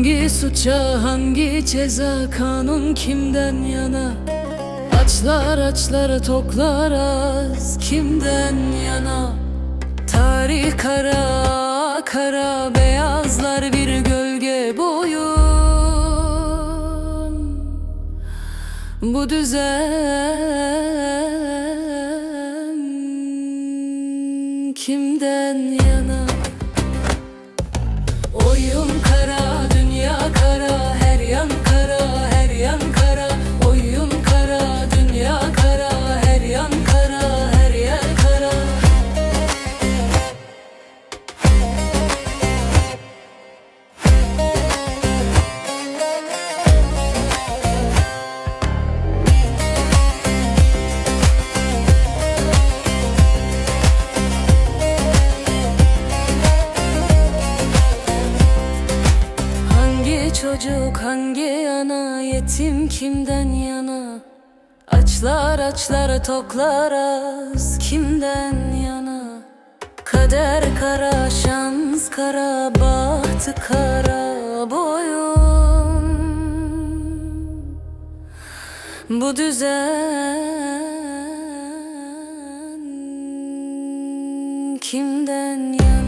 Hangi suça hangi ceza kanun kimden yana? Açlar açları toklar az kimden yana? Tarih kara kara beyazlar bir gölge boyun. Bu düzen kimden yana çocuk hangi ana yetim kimden yana? Açlar açlar toklar az kimden yana? Kader kara şans kara bahtı kara boyun. Bu düzen kimden yana